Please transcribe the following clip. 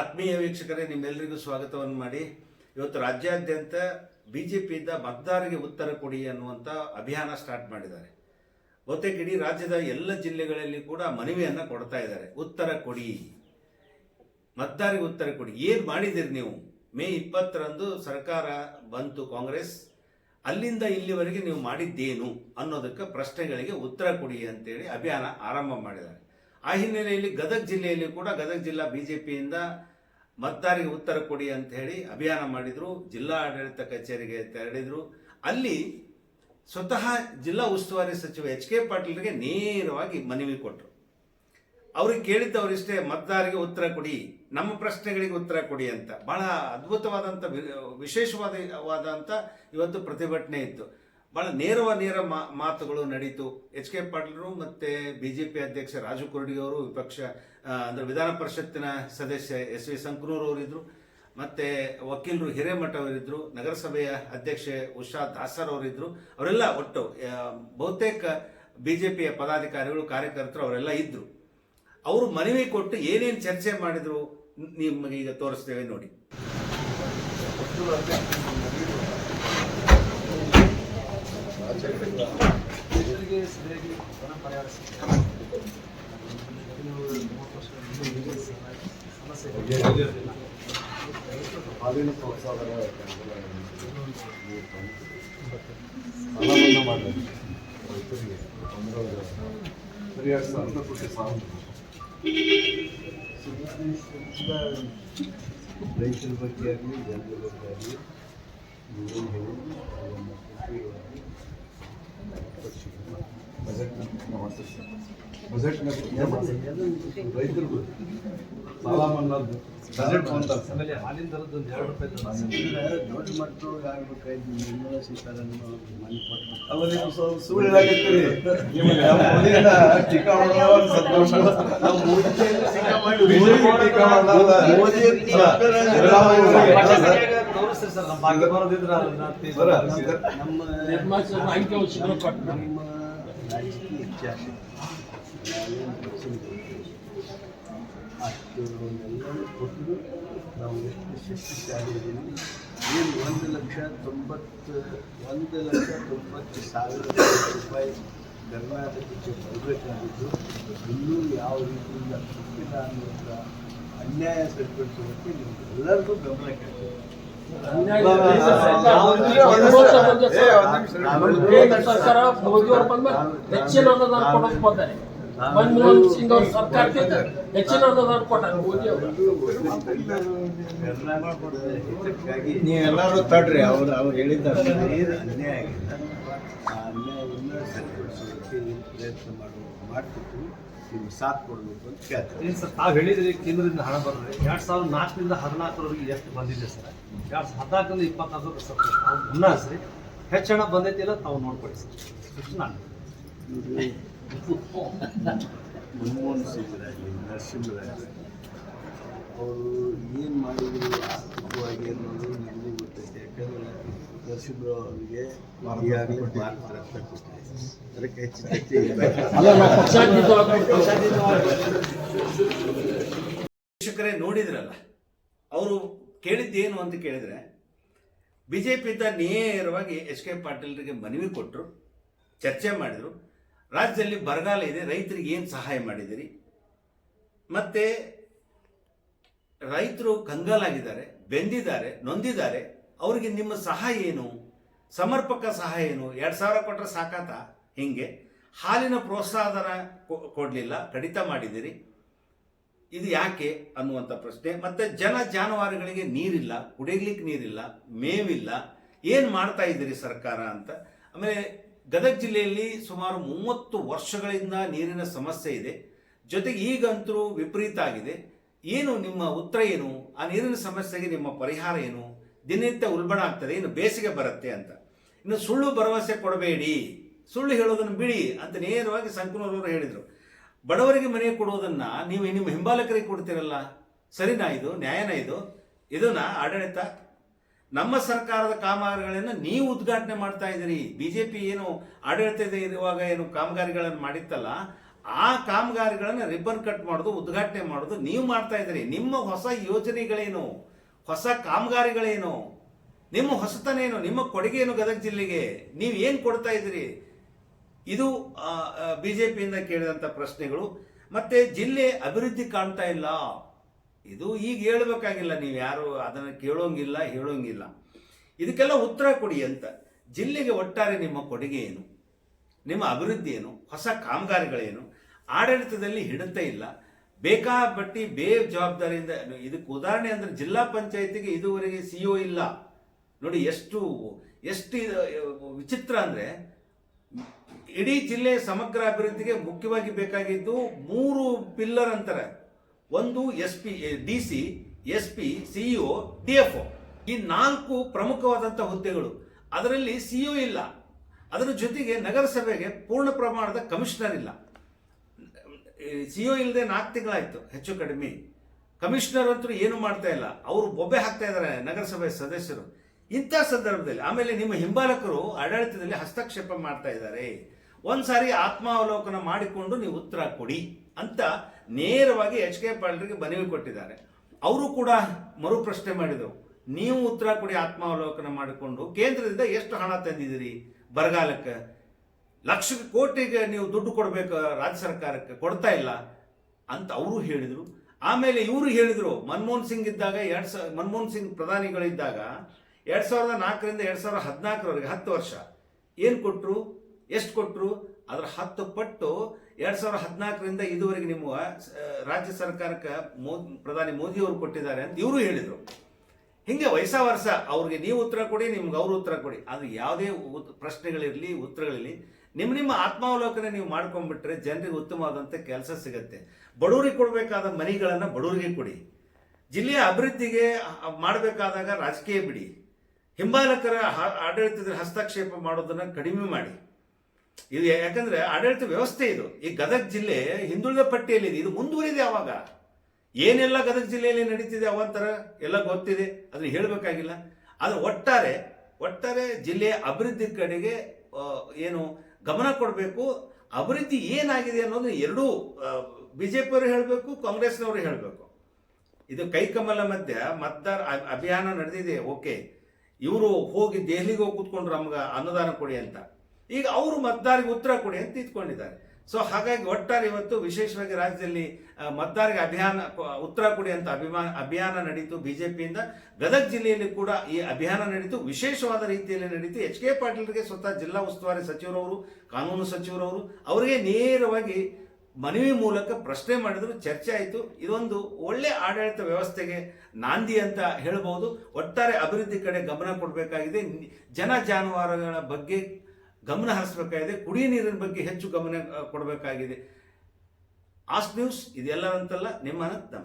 ಆತ್ಮೀಯ ವೀಕ್ಷಕರೇ ನಿಮ್ಮೆಲ್ಲರಿಗೂ ಸ್ವಾಗತವನ್ನು ಮಾಡಿ. ಇವತ್ತು ರಾಜ್ಯಾದ್ಯಂತ ಬಿ ಜೆ ಪಿಯಿಂದ ಮತದಾರರಿಗೆ ಉತ್ತರ ಕೊಡಿ ಅನ್ನುವಂಥ ಅಭಿಯಾನ ಸ್ಟಾರ್ಟ್ ಮಾಡಿದ್ದಾರೆ. ಬಹುತೇಕ ಇಡೀ ರಾಜ್ಯದ ಎಲ್ಲ ಜಿಲ್ಲೆಗಳಲ್ಲಿ ಕೂಡ ಮನವಿಯನ್ನು ಕೊಡ್ತಾ ಇದ್ದಾರೆ. ಉತ್ತರ ಕೊಡಿ. ಮತದಾರಿಗೆ ಉತ್ತರ ಕೊಡಿ. ಏನು ಮಾಡಿದಿರಿ ನೀವು? ಮೇ ಇಪ್ಪತ್ತರಂದು ಸರ್ಕಾರ ಬಂತು ಕಾಂಗ್ರೆಸ್. ಅಲ್ಲಿಂದ ಇಲ್ಲಿವರೆಗೆ ನೀವು ಮಾಡಿದ್ದೇನು ಅನ್ನೋದಕ್ಕೆ ಪ್ರಶ್ನೆಗಳಿಗೆ ಉತ್ತರ ಕೊಡಿ ಅಂತೇಳಿ ಅಭಿಯಾನ ಆರಂಭ ಮಾಡಿದ್ದಾರೆ. ಆ ಹಿನ್ನೆಲೆಯಲ್ಲಿ ಗದಗ ಜಿಲ್ಲೆಯಲ್ಲಿ ಕೂಡ ಗದಗ ಜಿಲ್ಲಾ ಬಿಜೆಪಿಯಿಂದ ಮತದಾರರಿಗೆ ಉತ್ತರ ಕೊಡಿ ಅಂತ ಹೇಳಿ ಅಭಿಯಾನ ಮಾಡಿದ್ರು. ಜಿಲ್ಲಾ ಆಡಳಿತ ಕಚೇರಿಗೆ ತೆರಳಿದ್ರು. ಅಲ್ಲಿ ಸ್ವತಃ ಜಿಲ್ಲಾ ಉಸ್ತುವಾರಿ ಸಚಿವ ಎಚ್ ಕೆ ಪಾಟೀಲ್ರಿಗೆ ನೇರವಾಗಿ ಮನವಿ ಕೊಟ್ಟರು ಅವ್ರಿಗೆ ಕೇಳಿದ್ದವರಿಷ್ಟೇ ಮತದಾರರಿಗೆ ಉತ್ತರ ಕೊಡಿ, ನಮ್ಮ ಪ್ರಶ್ನೆಗಳಿಗೆ ಉತ್ತರ ಕೊಡಿ ಅಂತ. ಬಹಳ ಅದ್ಭುತವಾದಂಥ ವಿಶೇಷವಾದ ಇವತ್ತು ಪ್ರತಿಭಟನೆ ಇತ್ತು. ಬಹಳ ನೇರವ ನೇರ ಮಾತುಗಳು ನಡೀತು. ಎಚ್ ಕೆ ಪಾಟೀಲರು ಮತ್ತೆ ಬಿಜೆಪಿ ಅಧ್ಯಕ್ಷ ರಾಜು ಅವರು ವಿಪಕ್ಷ ಅಂದ್ರೆ ವಿಧಾನ ಪರಿಷತ್ತಿನ ಸದಸ್ಯ ಎಸ್ ವಿ ಸಂಕನೂರ್ ಅವರಿದ್ರು ಮತ್ತೆ ವಕೀಲರು ಹಿರೇಮಠ ಅವರಿದ್ರು ನಗರಸಭೆಯ ಅಧ್ಯಕ್ಷೆ ಉಷಾ ದಾಸರ್ ಅವರಿದ್ರು ಅವರೆಲ್ಲ ಒಟ್ಟು ಬಹುತೇಕ ಬಿಜೆಪಿಯ ಪದಾಧಿಕಾರಿಗಳು, ಕಾರ್ಯಕರ್ತರು ಅವರೆಲ್ಲ ಇದ್ರು. ಅವರು ಮನವಿ ಕೊಟ್ಟು ಏನೇನು ಚರ್ಚೆ ಮಾಡಿದ್ರು, ನಿಮಗೆ ಈಗ ತೋರಿಸ್ತೇವೆ ನೋಡಿ ರೈತರಿಗೆ ಸರಿಯಾಗಿ ಧನ ಪರಿಹಾರ ಸಿಗ್ತಿಲ್ಲ. ಇನ್ನು ಮೂವತ್ತು ವರ್ಷಗಳ ಸಮಸ್ಯೆ ಇದೆ. ಹಾಲಿನ ಪ್ರೋತ್ಸಾಹದ ಸಾಲ ಮನ್ನಾ ಮಾಡಲಿ ರೈತರಿಗೆ ತೊಂದರೆ ಸರಿಯಾದ ಸಾಲ ಕೊಟ್ಟು ಸಾಲ ರೈತರ ಬಗ್ಗೆ ಆಗಲಿ ಜನರ ಬಗ್ಗೆ ಆಗಲಿ ಬಜೆಟ್ನ ರೈತರು ಸಾಲ ಮನ್ನಾದ್ದು ಬಜೆಟ್ ಆಮೇಲೆ ಹಾಲಿನ ದರದ ಒಂದು ಎರಡು ರೂಪಾಯಿ. ದೊಡ್ಡ ಮಟ್ಟದೊಳಗೆ ಆಗ್ಬೇಕಾಯ್ತು ನಿರ್ಮಲಾ ಸೀತಾರಾಮನ್ ಮನೆ ಕೊಟ್ಟು ಅವ ನೀವು ಸ್ವಲ್ಪ ನಿಮಗೆ ಮೋದಿಯನ್ನ ಟೀಕಾ ಮಾಡೋದು ಒಂದು ಸಂತೋಷ ನಾವು ಮೋದಿಗೆ BJP ಟೀಕಾ ಮೋದಿ ತೋರಿಸ್ರಿ ಸರ್ ನಮ್ಮ ಭಾಗ್ಯ ಬರೋದಿದ್ರೆ. ನಮ್ಮ ನಮ್ಮ ರಾಜಕೀಯ ನಾವೇನು ಅಷ್ಟು ಎಲ್ಲವೂ ಕೊಟ್ಟು ನಾವು ಎಷ್ಟು ಇದ್ದೀವಿ ಏನು ಒಂದು ಲಕ್ಷ ತೊಂಬತ್ತು ಒಂದು ಲಕ್ಷ ತೊಂಬತ್ತು ಸಾವಿರ ಕೋಟಿ ರೂಪಾಯಿ ಕರ್ನಾಟಕಕ್ಕೆ ಬರಬೇಕಾಗಿದ್ದು ಇನ್ನೂ ಯಾವ ರೀತಿಯಿಂದ ಕೊಟ್ಟಿಲ್ಲ ಅನ್ನುವಂಥ ಅನ್ಯಾಯ ಸರಿಪಡಿಸೋದಕ್ಕೆ ನೀವು ಎಲ್ಲರಿಗೂ ಗಮನ ಕೇಳ್ತೀವಿ ಕೇಂದ್ರ ಮೋದಿ ಮೋದಿಯವರು ಬಂದ್ಮೇಲೆ ಹೆಚ್ಚಿನ ಅನುದಾನ ಕೊಡೋದು ಬಂದಾರೆ ಮನಮೋಹನ್ ಸಿಂಗ್ ಅವ್ರ ಸರ್ಕಾರಕ್ಕಿಂತ ಹೆಚ್ಚಿನ ಅನುದಾನ ಕೊಟ್ಟಾರೆ ಮೋದಿ ಅವರು ನೀವೆಲ್ಲರೂ ತಡ್ರಿ ಅವ್ರು ಅವ್ರು ಹೇಳಿದ್ದಾರೆ ಅನ್ಯಾಯ ಅನ್ಯಾಯವನ್ನು ಸರಿಪಡಿಸೋದಕ್ಕೆ ಪ್ರಯತ್ನ ಮಾಡುವ ಮಾಡ್ತಿರ್ತೀವಿ ನೀವು ಸಾಥ್ ಕೊಡಬೇಕು ಅಂತ ಕೇಳ್ತೀವಿ ಏನು ಸರ್ ತಾವು ಹೇಳಿದ್ರಿ ಕೇಂದ್ರದಿಂದ ಹಣ ಬರೋದು. ಎರಡು ಸಾವಿರದ ನಾಲ್ಕರಿಂದ ಹದಿನಾಲ್ಕರವರೆಗೆ ಎಷ್ಟು ಬಂದಿದೆ ಸರ್? ಎರಡು ಸಾವಿರದ ಹದಿನಾಲ್ಕರಿಂದ ಇಪ್ಪತ್ನಾಲ್ಕು ಸರ್ ತಾವು ಗಮನ ಹೆಚ್ಚು ಹಣ ಬಂದೈತಿ ಇಲ್ಲ ತಾವು ನೋಡ್ಕೊಳ್ಳಿ ಸರ್. ಇಷ್ಟು ನಾನು. ಮನಮೋಹನ್ ಸಿಂಗ್ರಾಗಲಿ ನರಸಿಂಹರಾಗಲಿ. ಅವರು ಏನು ಮಾಡಿದ್ರು ಆರ್ಥಿಕವಾಗಿ ಅನ್ನೋದು ನಿಮಗೂ ಗೊತ್ತೈತೆ. ಯಾಕಂದ್ರೆ ನರಸಿಂಹರಾವ್ ಅವರಿಗೆ ಈಗಾಗಲೇ ಭಾರತ ರತ್ನ ಕೊಟ್ಟಿದೆ ಅದಕ್ಕೆ ಹೆಚ್ಚು ಚರ್ಚೆ ಇಲ್ಲ ಅಲ್ಲ ನಾವು ಪಕ್ಷಾತೀತವಾಗಿ ಶಿಕ್ಷಕರೇ ನೋಡಿದ್ರಲ್ಲ ಅವರು ಕೇಳಿದ್ದೇನು ಅಂತ ಕೇಳಿದ್ರೆ ಬಿಜೆಪಿ ಜೆ ಪಿಯಿಂದ ನೇರವಾಗಿ ಎಚ್ ಕೆ ಪಾಟೀಲ್ರಿಗೆ ಮನವಿ ಕೊಟ್ಟರು ಚರ್ಚೆ ಮಾಡಿದರು ರಾಜ್ಯದಲ್ಲಿ ಬರಗಾಲ ಇದೆ ರೈತರಿಗೆ ಏನು ಸಹಾಯ ಮಾಡಿದಿರಿ ಮತ್ತೆ ರೈತರು ಕಂಗಾಲಾಗಿದ್ದಾರೆ ಬೆಂದಿದ್ದಾರೆ ನೊಂದಿದ್ದಾರೆ ಅವರಿಗೆ ನಿಮ್ಮ ಸಹಾಯ ಏನು? ಸಮರ್ಪಕ ಸಹಾಯ ಏನು? ಎರಡು ಸಾವಿರ ಕೊಟ್ಟರೆ ಸಾಕಾತ ಹಿಂಗೆ? ಹಾಲಿನ ಪ್ರೋತ್ಸಾಹಧನ ಕೊಡಲಿಲ್ಲ, ಕಡಿತ ಮಾಡಿದಿರಿ ಇದು ಯಾಕೆ ಅನ್ನುವಂಥ ಪ್ರಶ್ನೆ. ಮತ್ತು ಜನ ಜಾನುವಾರುಗಳಿಗೆ ನೀರಿಲ್ಲ ಕುಡಿಯಲಿಕ್ಕೆ ನೀರಿಲ್ಲ, ಮೇವಿಲ್ಲ. ಏನು ಮಾಡ್ತಾ ಇದ್ದೀರಿ ಸರ್ಕಾರ ಅಂತ? ಆಮೇಲೆ ಗದಗ ಜಿಲ್ಲೆಯಲ್ಲಿ ಸುಮಾರು ಮೂವತ್ತು ವರ್ಷಗಳಿಂದ ನೀರಿನ ಸಮಸ್ಯೆ ಇದೆ. ಜೊತೆಗೆ ಈಗಂತೂ ವಿಪರೀತ ಆಗಿದೆ. ಏನು ನಿಮ್ಮ ಉತ್ತರ ಏನು? ಆ ನೀರಿನ ಸಮಸ್ಯೆಗೆ ನಿಮ್ಮ ಪರಿಹಾರ ಏನು? ದಿನನಿತ್ಯ ಉಲ್ಬಣ ಆಗ್ತದೆ, ಇನ್ನು ಬೇಸಿಗೆ ಬರುತ್ತೆ ಅಂತ. ಇನ್ನು ಸುಳ್ಳು ಭರವಸೆ ಕೊಡಬೇಡಿ. ಸುಳ್ಳು ಹೇಳೋದನ್ನು ಬಿಡಿ ಅಂತ ನೇರವಾಗಿ ಸಂಕನೂರವರು ಹೇಳಿದರು. ಬಡವರಿಗೆ ಮನೆ ಕೊಡುವುದನ್ನು ನೀವು ನಿಮ್ಮ ಹಿಂಬಾಲಕರಿಗೆ ಕೊಡ್ತೀರಲ್ಲ? ಸರಿನಾ ಇದು? ನ್ಯಾಯನ ಇದು? ಇದನ್ನ ಆಡಳಿತ? ನಮ್ಮ ಸರ್ಕಾರದ ಕಾಮಗಾರಿಗಳನ್ನು ನೀವು ಉದ್ಘಾಟನೆ ಮಾಡ್ತಾ ಇದ್ದೀರಿ. ಬಿಜೆಪಿ ಏನು ಆಡಳಿತದ ಇರುವಾಗ ಏನು ಕಾಮಗಾರಿಗಳನ್ನು ಮಾಡಿತ್ತಲ್ಲ, ಆ ಕಾಮಗಾರಿಗಳನ್ನು ರಿಬ್ಬನ್ ಕಟ್ ಮಾಡೋದು, ಉದ್ಘಾಟನೆ ಮಾಡೋದು ನೀವು ಮಾಡ್ತಾ ಇದ್ದೀರಿ. ನಿಮ್ಮ ಹೊಸ ಯೋಜನೆಗಳೇನು? ಹೊಸ ಕಾಮಗಾರಿಗಳೇನು? ನಿಮ್ಮ ಹೊಸತನ ಏನು ನಿಮ್ಮ ಕೊಡುಗೆ ಏನು ಗದಗ ಜಿಲ್ಲೆಗೆ ನೀವು ಏನು ಕೊಡ್ತಾ ಇದ್ದೀರಿ? ಇದು ಬಿಜೆಪಿಯಿಂದ ಕೇಳಿದಂಥ ಪ್ರಶ್ನೆಗಳು. ಮತ್ತೆ ಜಿಲ್ಲೆ ಅಭಿವೃದ್ಧಿ ಕಾಣ್ತಾ ಇಲ್ಲ. ಇದು ಈಗ ಹೇಳ್ಬೇಕಾಗಿಲ್ಲ. ನೀವು ಯಾರು ಅದನ್ನು ಕೇಳೋಂಗಿಲ್ಲ, ಹೇಳೋಂಗಿಲ್ಲ. ಇದಕ್ಕೆಲ್ಲ ಉತ್ತರ ಕೊಡಿ ಅಂತ. ಜಿಲ್ಲೆಗೆ ಒಟ್ಟಾರೆ ನಿಮ್ಮ ಕೊಡುಗೆ ಏನು? ನಿಮ್ಮ ಅಭಿವೃದ್ಧಿ ಏನು? ಹೊಸ ಕಾಮಗಾರಿಗಳೇನು? ಆಡಳಿತದಲ್ಲಿ ಹಿಡಿತ ಇಲ್ಲ. ಬೇಕಾಬಟ್ಟಿ ಬೇ ಜವಾಬ್ದಾರಿಯಿಂದ, ಇದಕ್ಕೆ ಉದಾಹರಣೆ ಅಂದರೆ ಜಿಲ್ಲಾ ಪಂಚಾಯತಿಗೆ ಇದುವರೆಗೆ ಸಿ ಇಲ್ಲ. ನೋಡಿ ಎಷ್ಟು ಎಷ್ಟು ವಿಚಿತ್ರ ಅಂದ್ರೆ ಇಡೀ ಜಿಲ್ಲೆ ಸಮಗ್ರ ಅಭಿವೃದ್ಧಿಗೆ ಮುಖ್ಯವಾಗಿ ಬೇಕಾಗಿದ್ದು ಮೂರು ಪಿಲ್ಲರ್ ಅಂತಾರೆ. ಒಂದು S P D C S P CEO D F ಈ ನಾಲ್ಕು ಪ್ರಮುಖವಾದಂಥ ಹುದ್ದೆಗಳು. ಅದರಲ್ಲಿ ಸಿಇಒ ಇಲ್ಲ. ಅದರ ಜೊತೆಗೆ ನಗರಸಭೆಗೆ ಪೂರ್ಣ ಪ್ರಮಾಣದ ಕಮಿಷನರ್ ಇಲ್ಲ. ಸಿಇಒ ಇಲ್ಲದೆ ನಾಲ್ಕು ತಿಂಗಳಾಯಿತು, ಹೆಚ್ಚು ಕಡಿಮೆ. ಕಮಿಷನರ್ ಅಂತೂ ಏನು ಮಾಡ್ತಾ ಇಲ್ಲ. ಅವರು ಬೊಬ್ಬೆ ಹಾಕ್ತಾ ಇದ್ದಾರೆ ನಗರಸಭೆ ಸದಸ್ಯರು. ಇಂಥ ಸಂದರ್ಭದಲ್ಲಿ, ಆಮೇಲೆ ನಿಮ್ಮ ಹಿಂಬಾಲಕರು ಆಡಳಿತದಲ್ಲಿ ಹಸ್ತಕ್ಷೇಪ ಮಾಡ್ತಾ ಇದ್ದಾರೆ. ಒಂದ್ಸಾರಿ ಆತ್ಮಾವಲೋಕನ ಮಾಡಿಕೊಂಡು ನೀವು ಉತ್ತರ ಕೊಡಿ ಅಂತ ನೇರವಾಗಿ ಎಚ್ ಕೆ ಪಾಟೀಲ್ಗೆ ಮನವಿ ಕೊಟ್ಟಿದ್ದಾರೆ. ಅವರು ಕೂಡ ಮರು ಪ್ರಶ್ನೆ ಮಾಡಿದರು. ನೀವು ಉತ್ತರ ಕೊಡಿ, ಆತ್ಮಾವಲೋಕನ ಮಾಡಿಕೊಂಡು. ಕೇಂದ್ರದಿಂದ ಎಷ್ಟು ಹಣ ತಂದಿದ್ದೀರಿ? ಬರಗಾಲಕ್ಕೆ. ಲಕ್ಷ ಕೋಟಿಗೆ ನೀವು ದುಡ್ಡು ಕೊಡಬೇಕು ರಾಜ್ಯ ಸರ್ಕಾರಕ್ಕೆ ಕೊಡ್ತಾ ಇಲ್ಲ ಅಂತ ಅವರು ಹೇಳಿದರು. ಆಮೇಲೆ ಇವರು ಹೇಳಿದರು, ಮನಮೋಹನ್ ಸಿಂಗ್ ಇದ್ದಾಗ ಎರಡು ಸಾವಿರ ಮನಮೋಹನ್ ಸಿಂಗ್ ಪ್ರಧಾನಿಗಳಿದ್ದಾಗ ಎರಡು ಸಾವಿರದ ನಾಲ್ಕರಿಂದ ಎರಡು ಸಾವಿರದ ಹದಿನಾಲ್ಕರವರೆಗೆ ಹತ್ತು ವರ್ಷ. ಏನು ಕೊಟ್ಟರು ಎಷ್ಟು ಕೊಟ್ಟರು ಅದರ ಹತ್ತು ಪಟ್ಟು ಎರಡು ಸಾವಿರದ ಹದಿನಾಲ್ಕರಿಂದ ಇದುವರೆಗೆ ನಿಮ್ಮ ರಾಜ್ಯ ಸರ್ಕಾರಕ್ಕೆ ಮೋ, ಪ್ರಧಾನಿ ಮೋದಿಯವರು ಕೊಟ್ಟಿದ್ದಾರೆ ಅಂತ ಇವರು ಹೇಳಿದರು. ಹಿಂಗೆ ವಯಸ್ಸ ವರ್ಷ, ಅವ್ರಿಗೆ ನೀವು ಉತ್ತರ ಕೊಡಿ, ನಿಮ್ಗೆ ಅವರು ಉತ್ತರ ಕೊಡಿ. ಅದು ಯಾವುದೇ ಪ್ರಶ್ನೆಗಳಿರಲಿ, ಉತ್ತರಗಳಿರಲಿ ನಿಮ್ಮ ನಿಮ್ಮ ಆತ್ಮಾವಲೋಕನ ನೀವು ಮಾಡ್ಕೊಂಡ್ಬಿಟ್ರೆ ಜನರಿಗೆ ಉತ್ತಮವಾದಂಥ ಕೆಲಸ ಸಿಗುತ್ತೆ. ಬಡವರಿಗೆ ಕೊಡಬೇಕಾದ ಮನೆಗಳನ್ನು ಬಡವರಿಗೆ ಕೊಡಿ. ಜಿಲ್ಲೆಯ ಅಭಿವೃದ್ಧಿಗೆ ಮಾಡಬೇಕಾದಾಗ ರಾಜಕೀಯ ಬಿಡಿ. ಹಿಂಬಾಲಕರ ಆಡಳಿತದ ಹಸ್ತಕ್ಷೇಪ ಮಾಡೋದನ್ನು ಕಡಿಮೆ ಮಾಡಿ. ಇದು ಯಾಕಂದ್ರೆ ಆಡಳಿತ ವ್ಯವಸ್ಥೆ ಇದು. ಈ ಗದಗ ಜಿಲ್ಲೆ ಹಿಂದುಳಿದ ಪಟ್ಟಿಯಲ್ಲಿದೆ. ಇದು ಮುಂದುವರಿದೆ ಯಾವಾಗ ಏನೆಲ್ಲ ಗದಗ ಜಿಲ್ಲೆಯಲ್ಲಿ ನಡೀತಿದೆ ಅವಂತರ ಎಲ್ಲ ಗೊತ್ತಿದೆ. ಅದನ್ನು ಹೇಳಬೇಕಾಗಿಲ್ಲ. ಆದರೆ ಒಟ್ಟಾರೆ ಒಟ್ಟಾರೆ ಜಿಲ್ಲೆಯ ಅಭಿವೃದ್ಧಿ ಕಡೆಗೆ ಏನು ಗಮನ ಕೊಡಬೇಕು. ಅಭಿವೃದ್ಧಿ ಏನಾಗಿದೆ ಅನ್ನೋದು ಎರಡೂ ಬಿ ಜೆ ಹೇಳಬೇಕು, ಕಾಂಗ್ರೆಸ್ನವರು ಹೇಳಬೇಕು. ಇದು ಕೈಕಮಲ ಮಧ್ಯ ಮತದಾರ ಅಭಿಯಾನ ನಡೆದಿದೆ, ಓಕೆ. ಇವರು ಹೋಗಿ ದೆಹಲಿಗೆ ಹೋಗಿ ಕೂತ್ಕೊಂಡ್ರು ನಮ್ಗೆ ಅನುದಾನ ಕೊಡಿ ಅಂತ. ಈಗ ಅವರು ಮತದಾರಿಗೆ ಉತ್ತರ ಕೊಡಿ ಅಂತ ಇಟ್ಕೊಂಡಿದ್ದಾರೆ ಸೊ ಹಾಗಾಗಿ ಒಟ್ಟಾರೆ ಇವತ್ತು ವಿಶೇಷವಾಗಿ ರಾಜ್ಯದಲ್ಲಿ ಮತದಾರರಿಗೆ ಅಭಿಯಾನ ಉತ್ತರ ಕೊಡಿ ಅಂತ ಅಭಿಮಾನ ಅಭಿಯಾನ ನಡೀತು. ಬಿಜೆಪಿಯಿಂದ ಗದಗ ಜಿಲ್ಲೆಯಲ್ಲಿ ಕೂಡ ಈ ಅಭಿಯಾನ ನಡೀತು. ವಿಶೇಷವಾದ ರೀತಿಯಲ್ಲಿ ನಡೀತು. ಎಚ್ ಕೆ ಪಾಟೀಲ್ರಿಗೆ ಸ್ವತಃ ಜಿಲ್ಲಾ ಉಸ್ತುವಾರಿ ಸಚಿವರವರು, ಕಾನೂನು ಸಚಿವರವರು, ಅವರಿಗೆ ನೇರವಾಗಿ ಮನವಿ ಮೂಲಕ ಪ್ರಶ್ನೆ ಮಾಡಿದ್ರು. ಚರ್ಚೆ ಆಯಿತು. ಇದೊಂದು ಒಳ್ಳೆ ಆಡಳಿತ ವ್ಯವಸ್ಥೆಗೆ ನಾಂದಿ ಅಂತ ಹೇಳ್ಬೋದು. ಒಟ್ಟಾರೆ ಅಭಿವೃದ್ಧಿ ಕಡೆ ಗಮನ ಕೊಡಬೇಕಾಗಿದೆ. ಜನ ಜಾನುವಾರುಗಳ ಬಗ್ಗೆ ಗಮನ ಹರಿಸಬೇಕಾಗಿದೆ. ಕುಡಿಯ ನೀರಿನ ಬಗ್ಗೆ ಹೆಚ್ಚು ಗಮನ ಕೊಡಬೇಕಾಗಿದೆ. ಆಸ್ಟ್ ನ್ಯೂಸ್ ಇದೆಲ್ಲರಂತಲ್ಲ ನಿಮ್ಮ ಅನಂತ